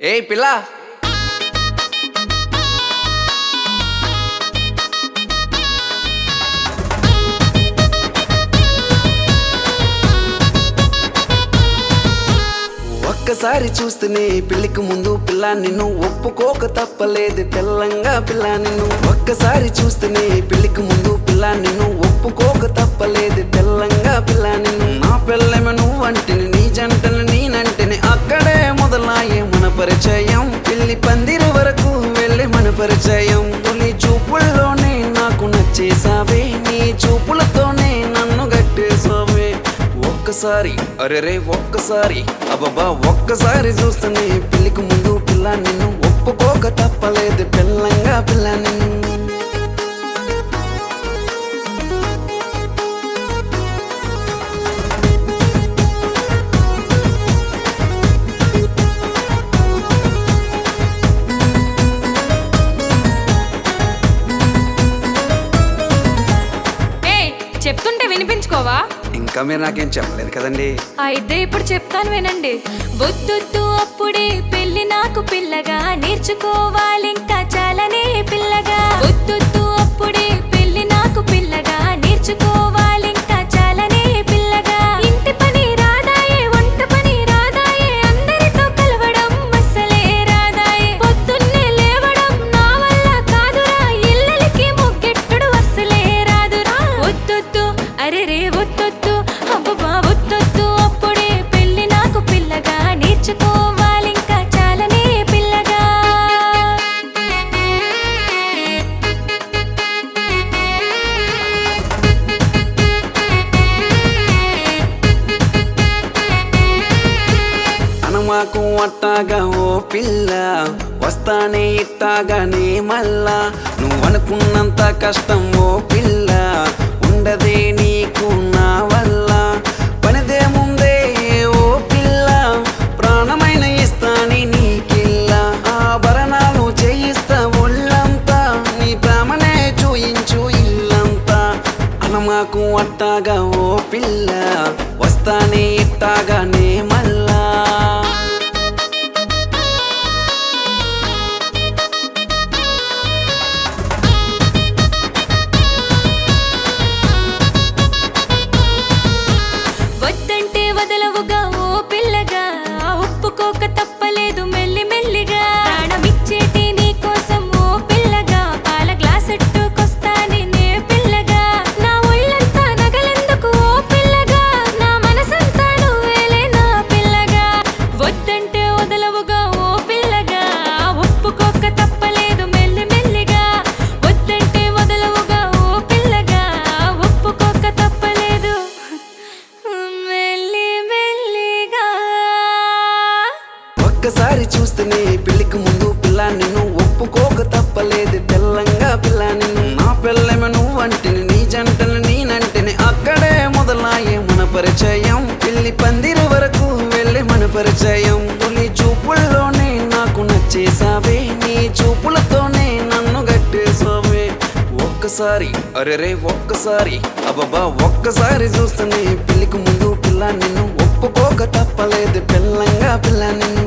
ఏయ్ పిల్ల. ఒక్కసారి చూస్తేనే పెళ్ళికి ముందు పిల్ల నిన్ను ఒప్పుకోక తప్పలేదు తెల్లంగా పిల్ల నిన్ను. ఒక్కసారి చూస్తేనే పెళ్ళికి ముందు పిల్ల నిన్ను ఒప్పుకోక తప్పలేదు తెల్ల పరిచయం తొలి చూపుల్లోనే నాకు నచ్చేసావే నీ చూపులతోనే నన్ను గట్టేసావే ఒక్కసారి అరెరే ఒక్కసారి అబ్బబ్బా ఒక్కసారి చూస్తేనే పెళ్ళికి ముందు పిల్ల నిన్ను ఒప్పుకోక తప్పలేదు. పిల్లంగా పిల్ల నిన్ను చెప్తుంటే వినిపించుకోవా? ఇంకా మీరు నాకేం చెప్పలేదు కదండి. అయితే ఇప్పుడు చెప్తాను వినండి. వద్దొద్దు అప్పుడే పెళ్ళి నాకు పిల్లగా నేర్చుకోవాలింకా చాలానే అరే రే వద్దొద్దు అప్పుడే పెళ్ళి నాకు పిల్లగా నేర్చుకోవాలింకా చాలనే పిల్లగా. అనమాకు అట్టాగా ఓ పిల్ల వస్తానే ఇట్టాగానే మళ్ళా. నువ్వు అనుకున్నంత కష్టం ఓ పిల్ల ఉండదే అట్టాగా ఓ పిల్ల వస్తానే ఇట్టాగానే మళ్ళా. చూస్తేనే పెళ్ళికి ముందు పిల్ల నిన్ను ఒప్పుకోక తప్పలేదు. తెల్లంగా పిల్ల నిన్ను నా పిల్లమే నువ్వు నీ జంటను నేనంటేనే అక్కడే మొదలాయే మన పరిచయం. పెళ్ళి పందిరి వరకు వెళ్ళి మన పరిచయం. తొలి చూపుల్లోనే నాకు నచ్చేసావే నీ చూపులతోనే నన్ను గట్టేసావే ఒక్కసారి అరెరే ఒక్కసారి అబ్బబ్బా ఒక్కసారి చూస్తేనే పెళ్ళికి ముందు పిల్ల నిన్ను ఒప్పుకోక తప్పలేదు. పిల్లంగా పిల్ల నిన్ను